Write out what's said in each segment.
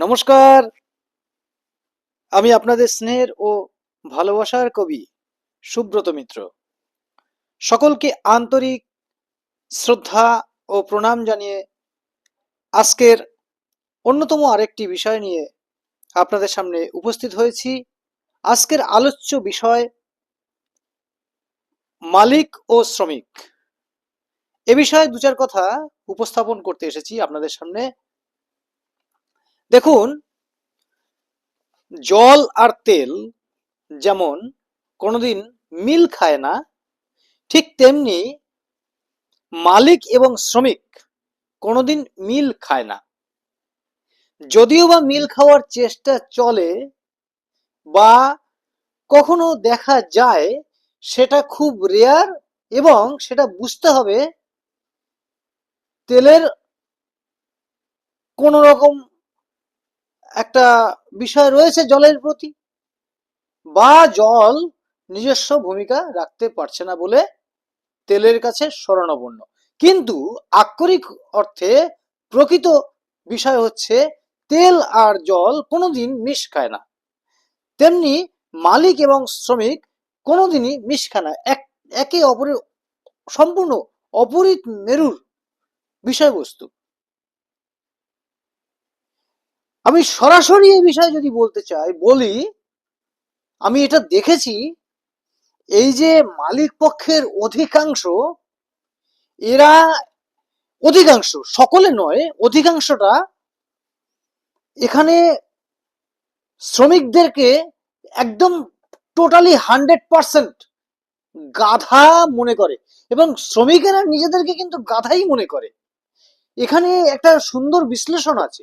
নমস্কার। আমি আপনাদের স্নেহের ও ভালোবাসার কবি সুব্রত মিত্র। সকলকে আন্তরিক শ্রদ্ধা ও প্রণাম জানিয়ে আজকের অন্যতম আরেকটি বিষয় নিয়ে আপনাদের সামনে উপস্থিত হয়েছি। আজকের আলোচ্য বিষয় মালিক ও শ্রমিক। এ বিষয়ে দু চার কথা উপস্থাপন করতে এসেছি আপনাদের সামনে। দেখুন, জল আর তেল যেমন কোনোদিন মিল খায় না, ঠিক তেমনি মালিক এবং শ্রমিক কোনোদিন মিল খায় না। যদিও বা মিল খাওয়ার চেষ্টা চলে বা কখনো দেখা যায়, সেটা খুব রেয়ার এবং সেটা বুঝতে হবে, তেলের কোনো রকম একটা বিষয় রয়েছে জলের প্রতি। বা জল নিজস্ব ভূমিকা রাখতে পারছে না বলে তেলের কাছে শরণাপন্ন কিন্তু আক্ষরিক অর্থে প্রকৃত বিষয় হচ্ছে তেল আর জল কোনোদিন মিশ খায় না। তেমনি মালিক এবং শ্রমিক কোনোদিনই মিশ খায় না। এক, একে অপরের সম্পূর্ণ অপরিত মেরুর বিষয়বস্তু। আমি সরাসরি এই বিষয়ে যদি বলতে চাই, বলি, আমি এটা দেখেছি, এই যে মালিক পক্ষের অধিকাংশ, এরা অধিকাংশ, সকলে নয়, অধিকাংশটা এখানে শ্রমিকদেরকে একদম টোটালি হান্ড্রেড পার্সেন্ট গাধা মনে করে এবং শ্রমিকেরা নিজেদেরকে কিন্তু গাধাই মনে করে। এখানে একটা সুন্দর বিশ্লেষণ আছে।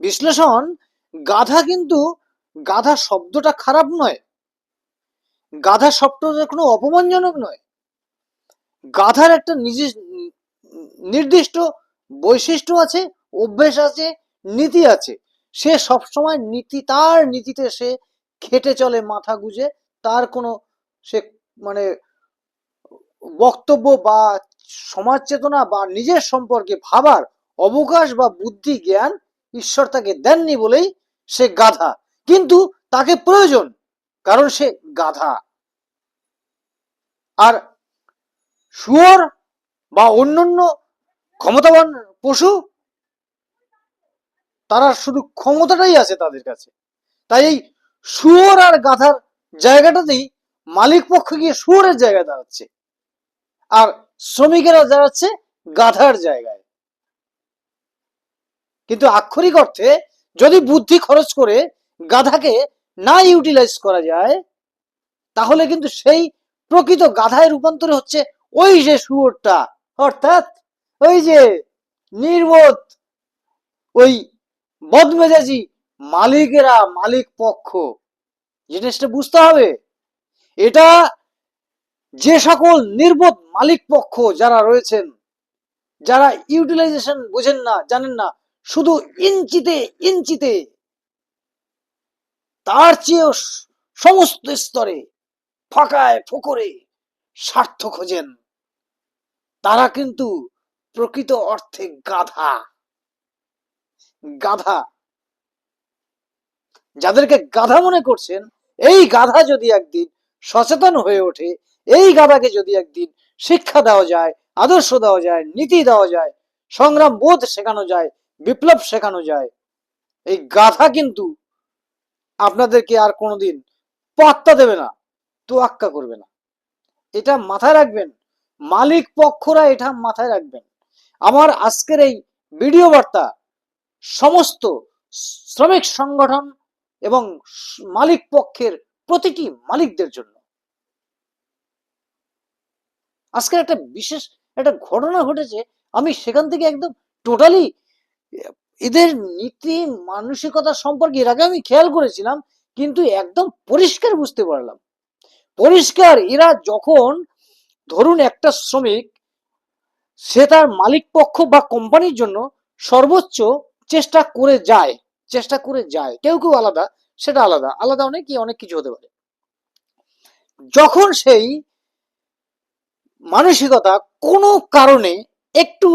বিশ্লেষণ, গাধা কিন্তু গাধা শব্দটা খারাপ নয়। গাধা শব্দটা কোনো অপমানজনক নয়। গাধার একটা নিজের নির্দিষ্ট বৈশিষ্ট্য আছে, অভ্যেস আছে, নীতি আছে। সে সবসময় নীতি, তার নীতিতে সে খেটে চলে, মাথা গুজে। তার কোনো সে মানে বক্তব্য বা সমাজ চেতনা বা নিজের সম্পর্কে ভাবার অবকাশ বা বুদ্ধি, জ্ঞান ঈশ্বর তাকে দেননি বলেই সে গাধা। কিন্তু তাকে প্রয়োজন, কারণ সে গাধা। আর শুয়োর বা অন্যান্য ক্ষমতাবান পশু, তারা শুধু ক্ষমতাটাই আছে তাদের কাছে। তাই এই শুয়োর আর গাধার জায়গাটাতেই মালিক পক্ষ গিয়ে শুয়োরের জায়গায় দাঁড়াচ্ছে। আর শ্রমিকেরা দাঁড়াচ্ছে গাধার জায়গায়। কিন্তু আক্ষরিক অর্থে যদি বুদ্ধি খরচ করে গাধাকে না ইউটিলাইজ করা যায়, তাহলে কিন্তু সেই প্রকৃত গাধায় রূপান্তর হচ্ছে ওই যে শুয়োরটা, অর্থাৎ ওই যে নির্বোধ, ওই বদমেজাজি মালিকেরা, মালিক পক্ষ জিনিসটা বুঝতে হবে। এটা যে সকল নির্বোধ মালিক পক্ষ যারা রয়েছেন, যারা ইউটিলাইজেশন বোঝেন না, জানেন না শুধু ইঞ্চিতে ইঞ্চিতে তার চেয়েও সমস্ত স্তরে ফাঁকায় ফোকরে স্বার্থ খোঁজেন। তারা কিন্তু প্রকৃত অর্থে গাধা। গাধা। যাদেরকে গাধা মনে করছেন, এই গাধা যদি একদিন সচেতন হয়ে ওঠে, এই গাধাকে যদি একদিন শিক্ষা দেওয়া যায়, আদর্শ দেওয়া যায়, নীতি দেওয়া যায়, সংগ্রাম বোধ শেখানো যায় বিপ্লব শেখানো যায়। এই গাধা কিন্তু আপনাদেরকে আর কোনোদিন পাত্তা দেবে না, তোয়াক্কা করবে না। এটা মাথায় রাখবেন, মালিক পক্ষরা এটা মাথায় রাখবেন। আমার আজকের এই ভিডিও বার্তা সমস্ত শ্রমিক সংগঠন এবং মালিক পক্ষের প্রতিটি মালিকদের জন্য। আজকের একটা বিশেষ একটা ঘটনা ঘটেছে, আমি সেখান থেকে একদম টোটালি এদের নীতি, মানসিকতা সম্পর্কে এর আগে আমি খেয়াল করেছিলাম, কিন্তু একদম পরিষ্কার বুঝতে পারলাম। পরিষ্কার, এরা যখন ধরুন একটা শ্রমিক, সে তার মালিক পক্ষ বা কোম্পানির জন্য সর্বোচ্চ চেষ্টা করে যায়, চেষ্টা করে যায়, কেউ কেউ আলাদা, সেটা আলাদা আলাদা অনেক অনেক কিছু হতে পারে। যখন সেই মানসিকতা কোনো কারণে একটু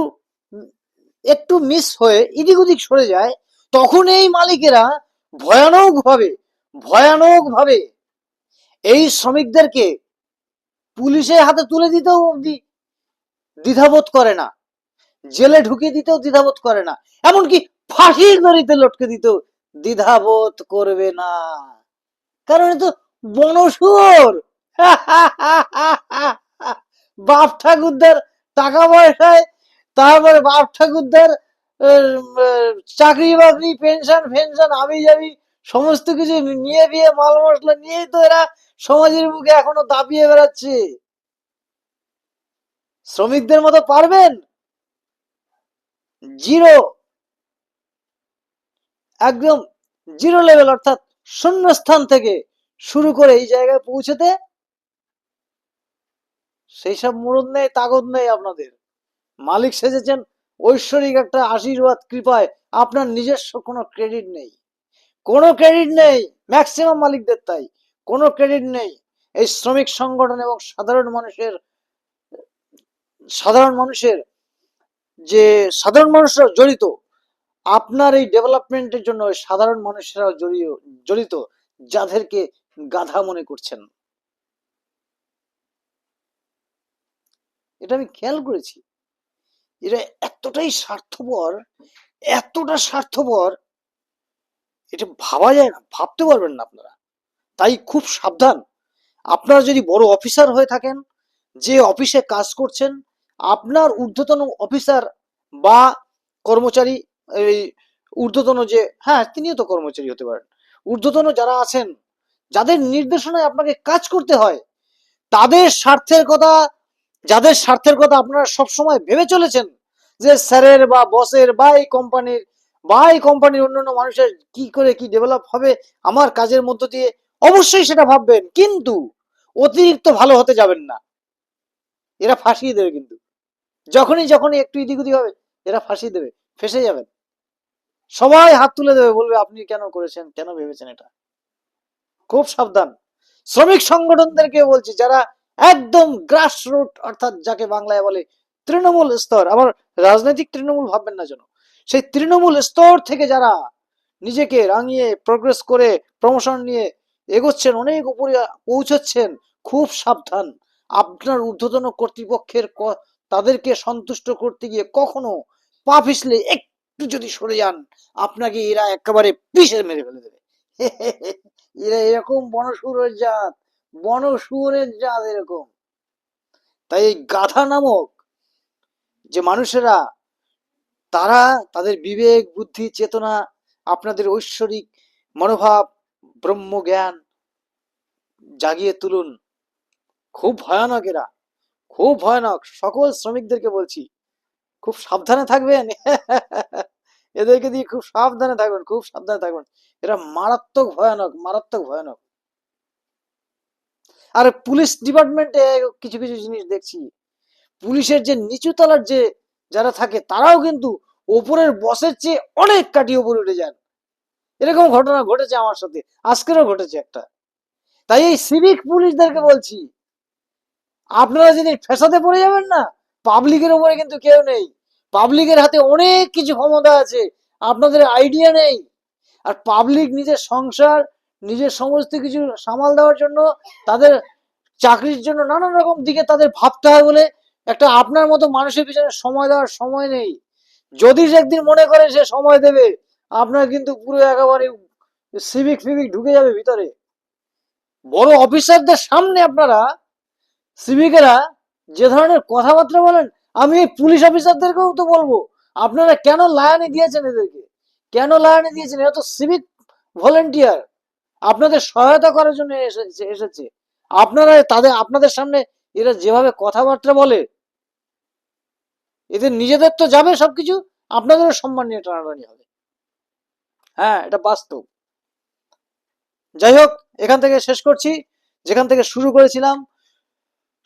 একটু মিস হয়ে এদিক ওদিক সরে যায়, তখন এই মালিকেরা ভয়ানক ভাবে ভয়ানক ভাবে এই শ্রমিকদেরকে পুলিশের হাতে তুলে দিতেও অবধি দ্বিধাবোধ করে না, জেলে ঢুকিয়ে দিতেও দ্বিধাবোধ করে না, এমনকি ফাঁসির দড়িতে লটকে দিতেও দ্বিধাবোধ করবে না। কারণ তো বনশুয়োর বাপ ঠাকুরদার টাকা পয়সায় তারপরে বাপ ঠাকুরদের চাকরি বাকরি পেনশন ফেনশন, আমি যাবি সমস্ত কিছু নিয়ে দিয়ে মাল মশলা নিয়েই তো এরা সমাজের মুখে এখনও দাপিয়ে বেড়াচ্ছে। শ্রমিকদের মতো পারবেন? জিরো একদম জিরো লেভেল অর্থাৎ শূন্য স্থান থেকে শুরু করে এই জায়গায় পৌঁছতে সেই সব মুরদ নেই, তাগদ নেই আপনাদের। মালিক সেজেছেন, ঐশ্বরিক একটা আশীর্বাদ, কৃপায়। আপনার নিজস্ব কোনো ক্রেডিট নেই। কোনো ক্রেডিট নেই, ম্যাক্সিমাম মালিকদের তাই। কোনো ক্রেডিট নেই। এই শ্রমিক সংগঠন এবং সাধারণ মানুষের সাধারণ মানুষের যে সাধারণ মানুষরা জড়িত, আপনার এই ডেভেলপমেন্টের জন্য সাধারণ মানুষেরাও জড়িয়ে, জড়িত, যাদেরকে গাধা মনে করছেন। এটা আমি খেয়াল করেছি। এরা এতটাই স্বার্থপর, এতটা স্বার্থপর, এটা ভাবা যায় না, ভাবতে পারবেন না আপনারা। তাই খুব সাবধান। আপনারা যদি বড় অফিসার হয়ে থাকেন, যে অফিসে কাজ করছেন, আপনার ঊর্ধ্বতন অফিসার বা কর্মচারী, এই ঊর্ধ্বতন যে হ্যাঁ তিনিও তো কর্মচারী হতে পারেন। ঊর্ধ্বতন যারা আছেন, যাদের নির্দেশনায় আপনাকে কাজ করতে হয়, তাদের স্বার্থের কথা যাদের স্বার্থের কথা আপনারা সবসময় ভেবে চলেছেন যে স্যারের বা বসের বা এই কোম্পানির বা এই কোম্পানির অন্যান্য মানুষের কি করে কি ডেভেলপ হবে, আমার কাজের মধ্য দিয়ে অবশ্যই সেটা ভাববেন। কিন্তু অতিরিক্ত ভালো হতে যাবেন না। এরা ফাঁসিয়ে দেবে কিন্তু। যখনই যখনই একটু ইদিক উদিক হবে, এরা ফাঁসিয়ে দেবে। ফেসে যাবেন। সবাই হাত তুলে দেবে, বলবে, আপনি কেন করেছেন? কেন ভেবেছেন এটা? খুব সাবধান। শ্রমিক সংগঠনদেরকে বলছি, যারা একদম গ্রাস রুট অর্থাৎ যাকে বাংলায় বলে তৃণমূল স্তর। আবার রাজনৈতিক তৃণমূল ভাববেন না যেন। সেই তৃণমূল স্তর থেকে যারা নিজেকে রাঙিয়ে প্রোগ্রেস করে প্রমোশন নিয়ে এগোচ্ছেন, অনেক উপরে পৌঁছচ্ছেন, খুব সাবধান। আপনার ঊর্ধ্বতন কর্তৃপক্ষের তাদেরকে সন্তুষ্ট করতে গিয়ে কখনো পা পিছলে একটু যদি সরে যান, আপনাকে এরা একেবারে পিষে মেরে ফেলে দেবে। এরা এরকম বনশুরের জাত। বনশুরের জাত এরকম তাই এই গাধা নামক যে মানুষেরা, তারা তাদের বিবেক, বুদ্ধি, চেতনা, আপনাদের ঐশ্বরিক মনোভাব, ব্রহ্মজ্ঞান জাগিয়ে তুলুন। খুব ভয়ানক এরা। খুব ভয়ানক। সকল শ্রমিকদেরকে বলছি, খুব সাবধানে থাকবেন। এদেরকে দিয়ে খুব সাবধানে থাকবেন খুব সাবধানে থাকবেন এরা মারাত্মক ভয়ানক মারাত্মক ভয়ানক। আর পুলিশ ডিপার্টমেন্টে কিছু কিছু জিনিস দেখছি। পুলিশের যে নিচু তলার যে যারা থাকে, তারাও কিন্তু ওপরের বসের চেয়ে অনেক কাটিয়ে উপরে উঠে যান। এরকম ঘটনা ঘটেছে আমার সাথে। আজকেরও ঘটেছে একটা। তাই এই সিভিক পুলিশদেরকে বলছি, আপনারা যদি ফেসাতে পড়ে যাবেন না পাবলিকের উপরে কিন্তু কেউ নেই। পাবলিকের হাতে অনেক কিছু ক্ষমতা আছে। আপনাদের আইডিয়া নেই। আর পাবলিক নিজের সংসার নিজের সমস্ত কিছু সামাল দেওয়ার জন্য, তাদের চাকরির জন্য নানান রকম দিকে তাদের ভাবতে হয় বলে একটা আপনার মতো মানুষের পিছনে সময় দেওয়ার সময় নেই। যদি সে একদিন মনে করে সে সময় দেবে, আপনার কিন্তু পুরো একেবারে সিভিক ফিভিক ঢুকে যাবে ভিতরে। বড় অফিসারদের সামনে আপনারা সিভিকেরা যে ধরনের কথাবার্তা বলেন, আমি পুলিশ অফিসারদেরকেও তো বলব, আপনারা কেন লায়ানি দিয়েছেন এদেরকে? কেন লায়ানি দিয়েছেন? এরা তো সিভিক ভলেন্টিয়ার আপনাদের সহায়তা করার জন্য এসেছে। আপনারা তাদের আপনাদের সামনে এরা যেভাবে কথাবার্তা বলে, এদের নিজেদের তো যাবে সবকিছু, আপনাদেরও সম্মান নিয়ে টানাটানি হবে। হ্যাঁ এটা বাস্তব। যাই হোক এখান থেকে শেষ করছি। যেখান থেকে শুরু করেছিলাম,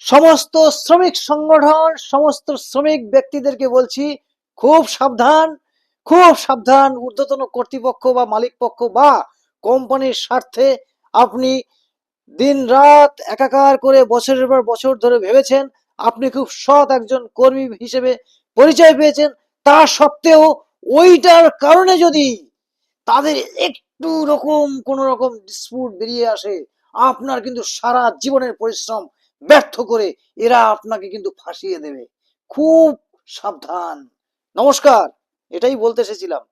সমস্ত শ্রমিক সংগঠন, সমস্ত শ্রমিক ব্যক্তিদেরকে বলছি, খুব সাবধান খুব সাবধান ঊর্ধ্বতন কর্তৃপক্ষ বা মালিক পক্ষ বা কোম্পানির স্বার্থে আপনি দিন রাত একাকার করে বছরের পর বছর ধরে ভেবেছেন, আপনি খুব সৎ একজন কর্মী হিসেবে পরিচয় পেয়েছেন, তা সত্ত্বেও ওইটার কারণে যদি তাদের একটু রকম কোন রকম ডিসপুট বেরিয়ে আসে, আপনার কিন্তু সারা জীবনের পরিশ্রম ব্যর্থ করে এরা আপনাকে কিন্তু ফাঁসিয়ে দেবে। খুব সাবধান। নমস্কার, এটাই বলতে এসেছিলাম।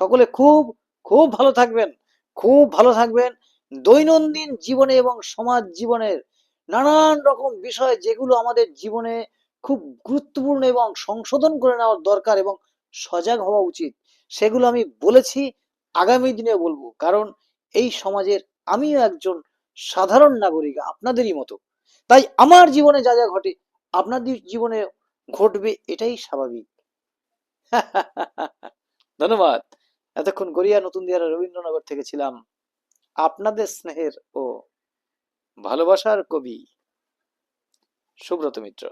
সকলে খুব খুব ভালো থাকবেন। খুব ভালো থাকবেন। দৈনন্দিন জীবনে এবং সমাজ জীবনের নানান রকম বিষয় যেগুলো আমাদের জীবনে খুব গুরুত্বপূর্ণ এবং সংশোধন করে নেওয়ার দরকার এবং সজাগ হওয়া উচিত, সেগুলো আমি বলেছি, আগামী দিনে বলব। কারণ এই সমাজের আমিও একজন সাধারণ নাগরিক, আপনাদেরই মতো। তাই আমার জীবনে যা যা ঘটে, আপনাদের জীবনে ঘটবে এটাই স্বাভাবিক। ধন্যবাদ। এতক্ষণ গড়িয়া নতুন দিয়ারা রবীন্দ্রনগর থেকে ছিলাম আপনাদের স্নেহের ও ভালোবাসার কবি সুব্রত মিত্র।